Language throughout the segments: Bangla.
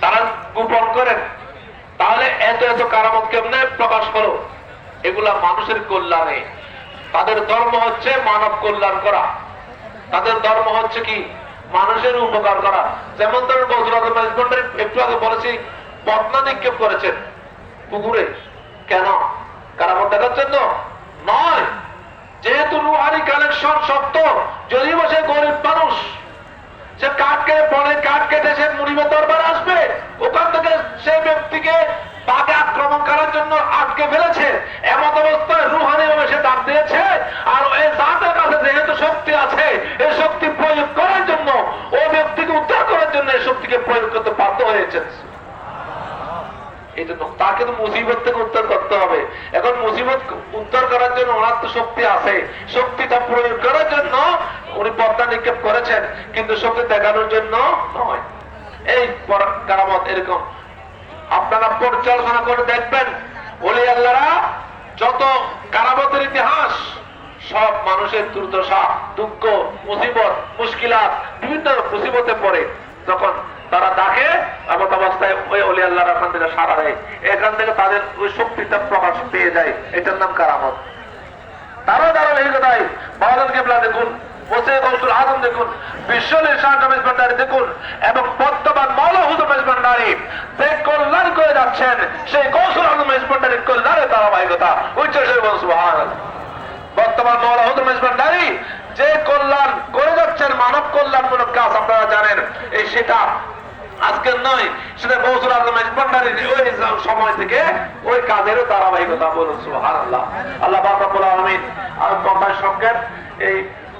তারা গোপন করেন। তাহলে এত এত কারামত কেমনে প্রকাশ করো এগুলা মানুষের কল্যাণে। তাদের ধর্ম হচ্ছে মানব কল্যাণ করা। তাদের ধর্ম হচ্ছে কি? মানুষের উপকার করা। যেমন ধরেন ম্যানেজমেন্টের একটু আগে বলেছি পদ্মা নিক্ষেপ করেছেন পুকুরে কেন? কারামত দেখার জন্য? নয়। যেহেতু রুহানি কালেকশন সত্য যদি বসে গরিব মানুষ সে কাঠ কেটে বনে কাঠ কেটে সে মুড়িমের দরবার আসবে, ওখান থেকে সে ব্যক্তিকে তাকে আক্রমণ করার জন্য আটকে ফেলেছে। এমন অবস্থায় রুহানি ভাবে সে ডাক দিয়েছে, আর এই জাতের কাছে যেহেতু শক্তি আছে এই শক্তি প্রয়োগ করার জন্য, ও ব্যক্তিকে উদ্ধার করার জন্য এই শক্তিকে প্রয়োগ করতে বাধ্য হয়েছে। এই জন্য তাকে তো মুসিবত থেকে উদ্ধার করতে হবে। এখন মুসিবত উদ্ধার করার জন্য ওনার তো শক্তি আছে। শক্তিটা প্রয়োগ করার জন্য উনি পদ্মা নিক্ষেপ করেছেন, কিন্তু শক্তি দেখানোর জন্য নয়। এই কারামত এরকম। আপনারা পর্যালোচনা করে দেখবেন বলি আল্লাহরা যত কারামতের ইতিহাস, সব মানুষের দুর্দশা, দুঃখ, মুসিবত, মুশকিলাত, বিভিন্ন মুসিবতে পড়ে। তখন তারা ওই অলি আল্লাহর এখান থেকে সারা দেয়, এখান থেকে তাদের ওই শক্তিটা প্রকাশ পেয়ে যায়। এটার নাম কারামত। তারও ধারাবাহিকতায় দেখুন দেখুন যে কল্যাণ করে মানব কল্যাণমূলক কাজ আপনারা জানেন, এই সেটা নয় সেটা বৌসুল আজম ভান্ডারীর ওই সময় থেকে ওই কাজেরও ধারাবাহিকতা বলুন সুহান আল্লাহ আল্লাহ বাবা আলমিন আর কথা সংকেত এই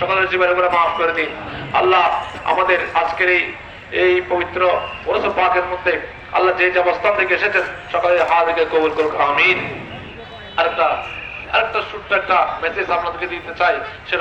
সকলের জীবনে করে মাফ করে দিন। আল্লাহ আমাদের আজকের এই এই পবিত্র পাকের মধ্যে আল্লাহ যে যে অবস্থান থেকে এসেছেন, সকলের দিকে কবুল করুক, আমিন। আরেকটা আরেকটা ছোট্ট একটা মেসেজ আপনাদেরকে দিতে চাই, সেটা